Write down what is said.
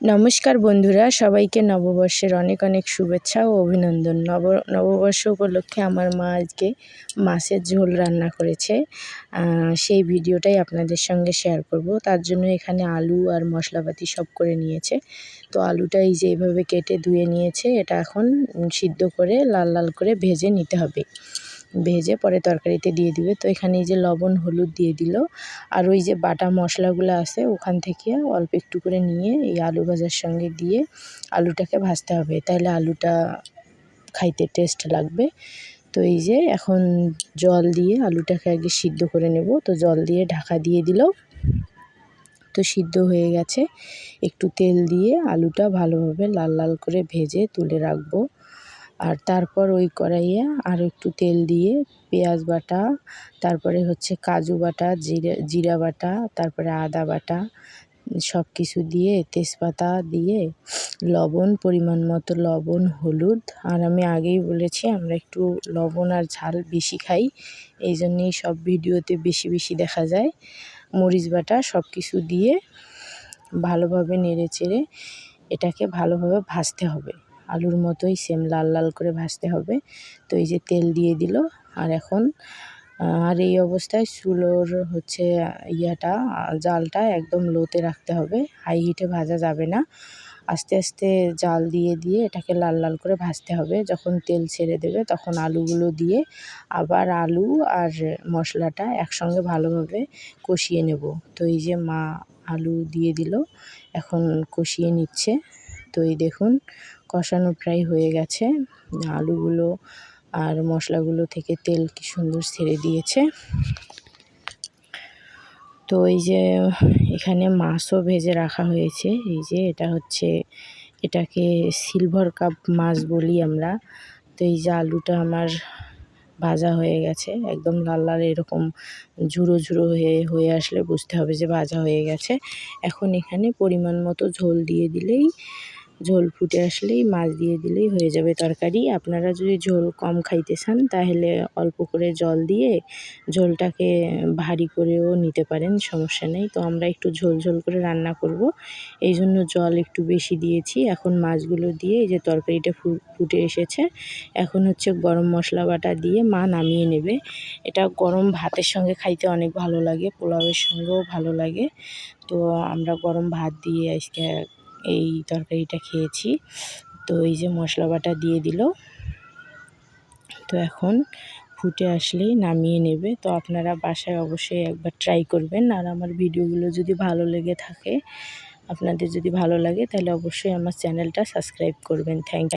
নমস্কার বন্ধুরা, সবাইকে নববর্ষের অনেক অনেক শুভেচ্ছা ও অভিনন্দন। নব, নববর্ষ উপলক্ষে আমার মা আজকে মাছের ঝোল রান্না করেছে। সেই ভিডিওটাই আপনাদের সঙ্গে শেয়ার করব। তার জন্য এখানে আলু আর মশলাপাতি সব করে নিয়েছে। তো আলুটা এই যে এইভাবে কেটে ধুয়ে নিয়েছে। এটা এখন সিদ্ধ করে লাল লাল করে ভেজে নিতে হবে। ভেজে পরে তরকারিতে দিয়ে দিবে। তো এখানে এই যে লবণ, হলুদ দিয়ে দিল। আর ওই যে বাটা মশলাগুলো আছে, ওখান থেকে অল্প একটু করে নিয়ে এই আলু ভাজার সঙ্গে দিয়ে আলুটাকে ভাজতে হবে। তাহলে আলুটা খাইতে টেস্ট লাগবে। তো এই যে এখন জল দিয়ে আলুটাকে আগে সিদ্ধ করে নেব। তো জল দিয়ে ঢাকা দিয়ে দিল। তো সিদ্ধ হয়ে গেছে। একটু তেল দিয়ে আলুটা ভালোভাবে লাল লাল করে ভেজে তুলে রাখব। আর তারপর ওই কড়াইয়ে আর একটু তেল দিয়ে পেঁয়াজ বাটা, তারপরে হচ্ছে কাজু বাটা, জিরে, জিরা বাটা, তারপরে আদা বাটা সব কিছু দিয়ে তেজপাতা দিয়ে লবণ, পরিমাণ মতো লবণ, হলুদ। আর আমি আগেই বলেছি আমরা একটু লবণ আর ঝাল বেশি খাই, এই জন্যেই সব ভিডিওতে বেশি বেশি দেখা যায়। মরিচ বাটা সব কিছু দিয়ে ভালোভাবে নেড়ে চেড়ে এটাকে ভালোভাবে ভাজতে হবে। আলুর মতোই সেম লাল লাল করে ভাজতে হবে। তো এই যে তেল দিয়ে দিল। আর এখন আর এই অবস্থায় চুলোর হচ্ছে ইয়াটা, জালটা একদম লোতে রাখতে হবে। হাই হিটে ভাজা যাবে না। আস্তে আস্তে জাল দিয়ে দিয়ে এটাকে লাল লাল করে ভাজতে হবে। যখন তেল ছেড়ে দেবে তখন আলুগুলো দিয়ে আবার আলু আর মশলাটা একসঙ্গে ভালোভাবে কষিয়ে নেব। তো এই যে মা আলু দিয়ে দিল, এখন কষিয়ে নিচ্ছে। তো এই দেখুন কষানো প্রায় হয়ে গেছে। আলুগুলো আর মশলাগুলো থেকে তেল কি সুন্দর ছেড়ে দিয়েছে। তো এই যে এখানে মাছও ভেজে রাখা হয়েছে। এই যে এটা হচ্ছে, এটাকে সিলভার কাপ মাছ বলি আমরা। তো এই যে আলুটা আমার ভাজা হয়ে গেছে। একদম লাল লাল এরকম ঝুড়ো ঝুড়ো হয়ে হয়ে আসলে বুঝতে হবে যে ভাজা হয়ে গেছে। এখন এখানে পরিমাণ মতো ঝোল দিয়ে দিলেই ঝোল ফুটে আসলেই মাছ দিয়ে দিলেই হয়ে যাবে তরকারি। আপনারা যদি ঝোল কম খাইতে চান, তাহলে অল্প করে জল দিয়ে ঝোলটাকে ভারী করেও নিতে পারেন, সমস্যা নেই। তো আমরা একটু ঝোল ঝোল করে রান্না করব। এই জন্য জল একটু বেশি দিয়েছি। এখন মাছগুলো দিয়ে এই যে তরকারিটা ফুটে এসেছে, এখন হচ্ছে গরম মশলা বাটা দিয়ে মা নামিয়ে নেবে। এটা গরম ভাতের সঙ্গে খাইতে অনেক ভালো লাগে, পোলাওয়ের সঙ্গেও ভালো লাগে। তো আমরা গরম ভাত দিয়ে আজকে এই তরকারিটা খেয়েছি। তো এই যে মশলা বাটা দিয়ে দিল। তো এখন ফুটে আসলেই নামিয়ে নেবে। তো আপনারা বাসায় অবশ্যই একবার ট্রাই করবেন। আর আমার ভিডিওগুলো যদি ভালো লেগে থাকে, আপনাদের যদি ভালো লাগে, তাহলে অবশ্যই আমার চ্যানেলটা সাবস্ক্রাইব করবেন। থ্যাংক